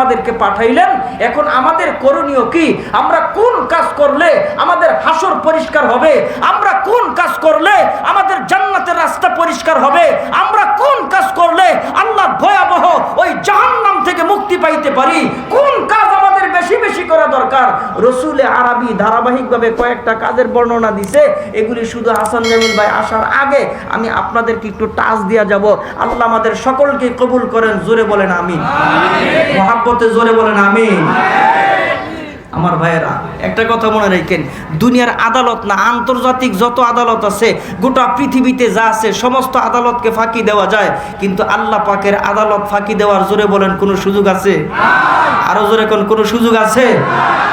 আমাদেরকে পাঠাইলেন, এখন আমাদের করণীয় কি? আমরা কোন কাজ করলে আমাদের হাসর পরিষ্কার হবে? আমরা কোন কাজ করলে আমাদের জান্নাতের রাস্তা পরিষ্কার হবে? আমরা কোন কাজ করলে আল্লাহ ভয়াবহ ওই জাহান্নাম থেকে মুক্তি পাইতে পারি কোন কাজ আমাদের বেশি বেশি করা দরকার আরবি ধারাবাহিকভাবে কয়েকটা কাজের বর্ণনা দিছে। এগুলি শুধু হাসান জামিল ভাই আসার আগে আমি আপনাদেরকে একটু টাচ দিয়া যাব। আল্লাহ আমাদের সকলকে কবুল করেন জোরে বলেন আমিন। মহাব্বতে জোরে বলেন আমিন। আমার ভাইয়েরা একটা কথা মনে রাখেন, দুনিয়ার আদালত না, আন্তর্জাতিক যত আদালত আছে, গোটা পৃথিবীতে যা আছে, সমস্ত আদালতকে ফাঁকি দেওয়া যায়। কিন্তু আল্লাহ পাকের আদালত ফাঁকি দেওয়ার জোরে বলেন, কোনো সুযোগ আছে? আরও জোরে কোন, কোনো সুযোগ আছে?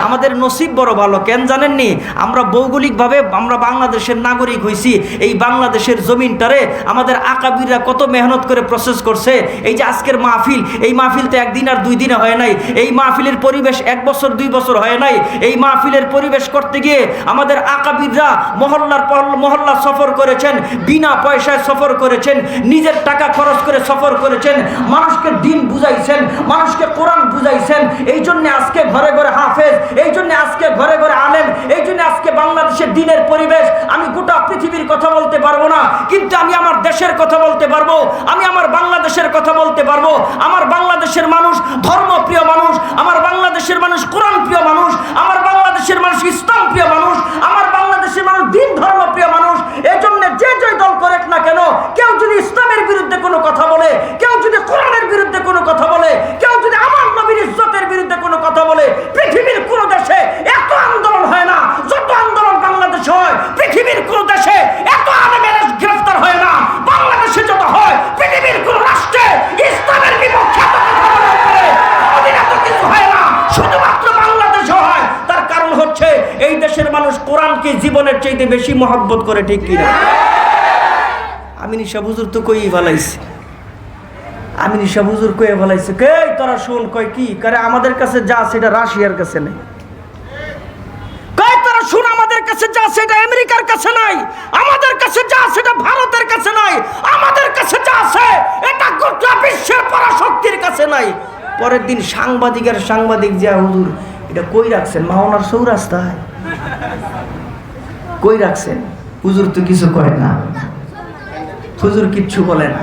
আমাদের নসিব বড় ভালো, কেন জানেননি? আমরা ভৌগোলিকভাবে আমরা বাংলাদেশের নাগরিক হইছি, এই বাংলাদেশের জমিনটারে আমাদের আকাবিররা কত মেহনত করে প্রসেস করছে। এই যে আজকের মাহফিল, এই মাহফিল তো একদিন আর দুই দিনে হয় নাই। এই মাহফিলের পরিবেশ এক বছর, দুই বছর হয় নাই। এই মাহফিলের পরিবেশ করতে গিয়ে আমাদের আকাবিদরা মহল্লার মহল্লা সফর করেছেন, বিনা পয়সায় সফর করেছেন, নিজের টাকা খরচ করে সফর করেছেন, মানুষকে দিন বুঝাইছেন, মানুষকে কোরআন বুঝাইছেন, এই জন্যে আজকে ঘরে ঘরে হাফেজ, এই জন্যে আজকে ঘরে ঘরে আলেন এই জন্য আজকে বাংলাদেশের দিনের পরিবেশ, আমি গোটা পৃথিবীর কথা বলতে পারব না, কিন্তু আমি আমার দেশের কথা বলতে পারব, আমি আমার বাংলাদেশের কথা বলতে পারব, আমার বাংলাদেশের মানুষ ধর্মপ্রিয় মানুষ, আমার বাংলাদেশের মানুষ কোরআন প্রিয় মানুষ, আমার ইসলাম প্রিয় মানুষ, আমার বাংলাদেশি মানুষ, দিন ধর্ম প্রিয় মানুষ, এজন্য জন্য যে যে দল করেক না কেন, কেউ যদি ইসলামের বিরুদ্ধে কোনো কথা বলে কেউ যদি কোরআনের বিরুদ্ধে কোনো কথা বলে কেউ যদি আমার নবীর ইজ্জতের বিরুদ্ধে কোনো কথা বলে পৃথিবীর কোনো দেশে এত আন্দোলন হয় না যত আন্দোলন বাংলাদেশে হয় পৃথিবীর কোনো দেশে এত আলেমের গ্রেফতার হয় না বাংলাদেশে যত হয় পৃথিবীর কোনো রাষ্ট্রে ইসলামের বিপক্ষে এত কথা বলার পরে কোনোদিন এত কিছু হয় না শুধুমাত্র বাংলাদেশে হয় তার কারণ হচ্ছে এই দেশের মানুষ কোরআনকে জীবনের চাইতে বেশি মহব্বত করে, ঠিক কিনা? আমি নিশা হুজুর তো কই ভালাইছি আমি নিশা হুজুর কয়ে ভালাইছি কে তোরা শোন, কয় কি? করে আমাদের কাছে যা সেটা রাশিয়ার কাছে নেই। শুন, আমাদের কাছে যা সেটা আমেরিকার কাছে নাই। আমাদের কাছে যা সেটা ভারতের কাছে নাই। আমাদের কাছে যা বিশ্বের কাছে নাই। পরের দিন সাংবাদিকের সাংবাদিক যা হুজুর, এটা কই রাখছেন? মাওনার সৌরাস্তায় কই রাখছেন? হুজুর তো কিছু কয় না। হুজুর কিচ্ছু বলে না।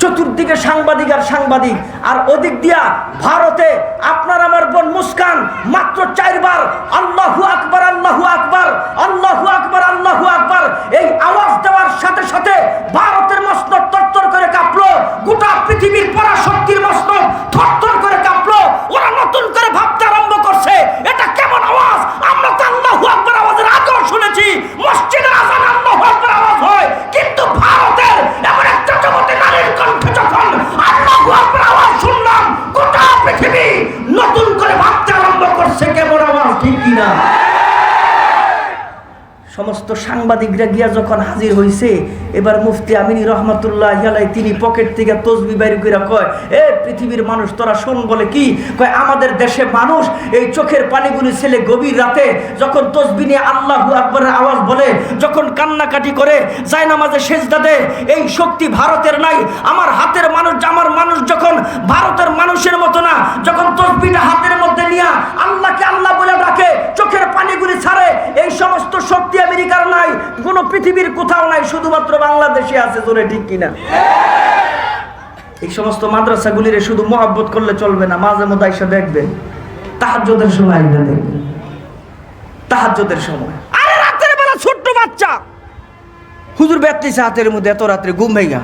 চতুর্দিকে সাংবাদিক আর সাংবাদিক, আর ওদিক দিয়া ভারতে আপনার আমার সমস্ত সাংবাদিকরা গিয়া যখন হাজির হইছে, এবার মুফতি আমিনী রহমতুল্লাহ ইয়ালাই তিনি পকেট থেকে তসবি বাইর করে কয়, এ পৃথিবীর মানুষ, তোরা শোন বলে কি? কয়, আমাদের দেশে মানুষ এই চোখের পানিগুলি ছেলে গভীর রাতে যখন তসবি নিয়ে আল্লাহু আকবরের আওয়াজ বলে, যখন কান্নাকাটি করে যায় নামাজে সেজদা দেয়, এই শক্তি ভারতের নাই, আমার হাতের মানুষ, আমার মানুষ যখন ভারতের মানুষের মতো না, যখন তসবিটা হাতের মধ্যে নিয়ে আল্লাহকে আল্লাহ বলে ডাকে, চোখের পানিগুলি ছাড়ে, এই সমস্ত কোনো পৃথিবীর কোথাও নাই, শুধুমাত্র বাংলাদেশে আছে, জোরে ঠিক কিনা? এই সমস্ত মাদ্রাসাগুলিরে শুধু মহাব্বত করলে চলবে না, মাঝে মধ্যে এসে দেখবেন, তাহাজ্জুদের সময় আইনা দেখবেন। তাহাজ্জুদের সময়। আরে রাতের বেলা ছোট্ট বাচ্চা! হুজুর ব্যক্তিছে হাতের মধ্যে এত রাত্রে ঘুম ভাইগা,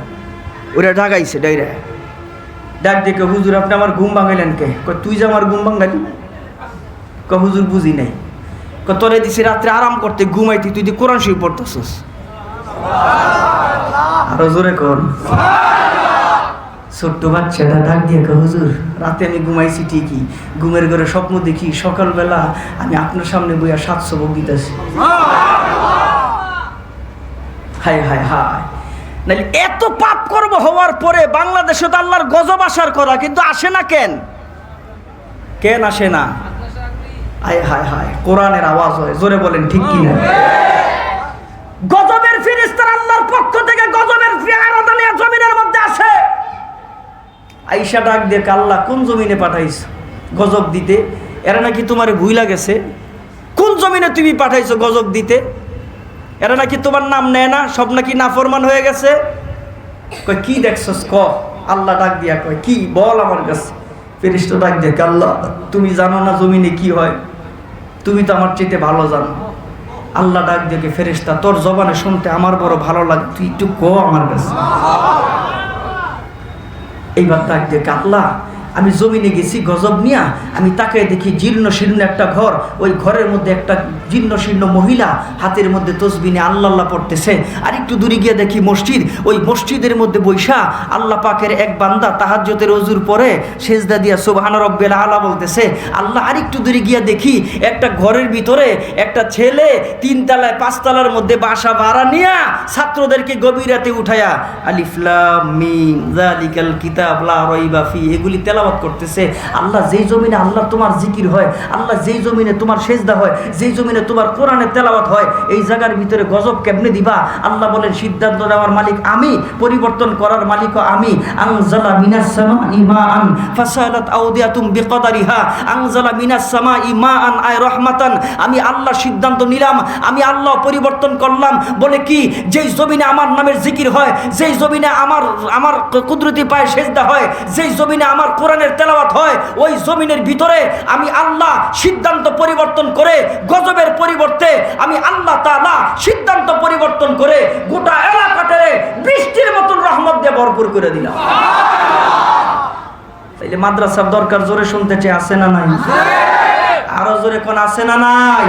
ওরা ঢাকাইছে ডাইরা ডাক দেখে হুজুর, আপনি আমার ঘুম ভাঙাইলেন কে? তুই যে আমার ঘুম ক হুজুর, বুঝি নাই। তোরে দিছি রাত্রে আরাম করতে, ঘুমাইতি, তুই দি কোরআন শরীফ পড়তেছস। আরও জোরে কর ছোট্ট বাচ্চাটা ডাক দিয়ে হুজুর, রাতে আমি ঘুমাইছি ঠিকই। ঘুমের ঘরে স্বপ্ন দেখি, সকালবেলা আমি আপনার সামনে বইয়া সাতশো বগিতেছি হায় হায় হায়। নাহলে এত পাপ করব হওয়ার পরে বাংলাদেশে তো আল্লাহর গজব আসার করা কিন্তু আসে না কেন? কেন আসে না? হায় হায় হায়, কোরআনের আওয়াজ হয়, জোরে বলেন, ঠিক কি না? গজবের ফিরিস্তার আল্লাহর পক্ষ থেকে গজবের ফিরাদা নিয়ে জমিনের মধ্যে আসে। আইসা ডাক দিয়ে আল্লাহ, কোন জমিনে পাঠাইছ গজব দিতে? এরা নাকি তোমার ভুইলা গেছে। কোন জমিনে তুমি পাঠাইছো গজব দিতে? এরা নাকি তোমার নাম নেয় না, সব নাকি নাফরমান হয়ে গেছে? কয়, কি দেখছস? ক, আল্লাহ ডাক দিয়া কয়, কি বল আমার কাছে? ফেরিস্ত ডাক দেখ আল্লাহ, তুমি জানো না জমিনে কি হয়? তুমি তো আমার চেতে ভালো জানো। আল্লাহ ডাক দেখে ফেরিস্তা তোর জবানে শুনতে আমার বড় ভালো লাগে, তুই একটু কো আমার কাছে। এইবার ডাক দেখে, আল্লাহ আমি জমিনে গেছি, গজব নিয়া আমি তাকে দেখি জীর্ণ শীর্ণ একটা ঘর, ওই ঘরের মধ্যে একটা জীর্ণ শীর্ণ মহিলা হাতের মধ্যে তসবিনে আল্লাহ আল্লাহ পড়তেছে। আর একটু দূরে গিয়ে দেখি মসজিদ, ওই মসজিদের মধ্যে বৈশা আল্লাহ পাকের এক বান্দা তাহাজ্যতের অজুর পরে সেজদা দিয়া সুবহান রব্বেল আলা বলতেছে, আল্লাহ, আর একটু দূরে গিয়া দেখি একটা ঘরের ভিতরে একটা ছেলে তিনতলায় পাঁচতলার মধ্যে বাসা ভাড়া নিয়া ছাত্রদেরকে গভীর রাতে উঠায়া আলিফলাম মিম জালিকাল কিতাব লা রাইবা ফি, এগুলি তেলাওয়াত করতেছে। আল্লাহ যেই জমিনে আল্লাহ তোমার জিকির হয়, আল্লাহ যেই জমিনে তোমার সেজদা হয়, যেই জমিনে তোমার কোরআনের তেলাওয়াত হয়, এই জায়গার ভিতরে গজব কেমনে দিবা? আল্লাহ বলেন, সিদ্ধান্ত নেওয়ার মালিক আমি, পরিবর্তন করার মালিকও আমি। আমি আল্লাহ সিদ্ধান্ত নিলাম, আমি আল্লাহ পরিবর্তন করলাম। বলে কি? যেই জমিনে আমার নামের জিকির হয়, যেই জমিনে আমার আমার কুদরতি পায়ে সেজদা হয়, যেই জমিনে আমার কোরআনের তেলাওয়াত হয়, ওই জমিনের ভিতরে আমি আল্লাহ সিদ্ধান্ত পরিবর্তন করে, গজবের পরিবর্তে আমি আল্লাহ তাআলা সিদ্ধান্ত পরিবর্তন করে গোটা এলাকাটারে বৃষ্টির মতন রহমত দিয়ে ভরপুর করে দিলাম। তাইলে মাদ্রাসার দরকার জোরে শুনতে চেয়ে আছে না নাই? আরও জোরে কোন আছে না নাই?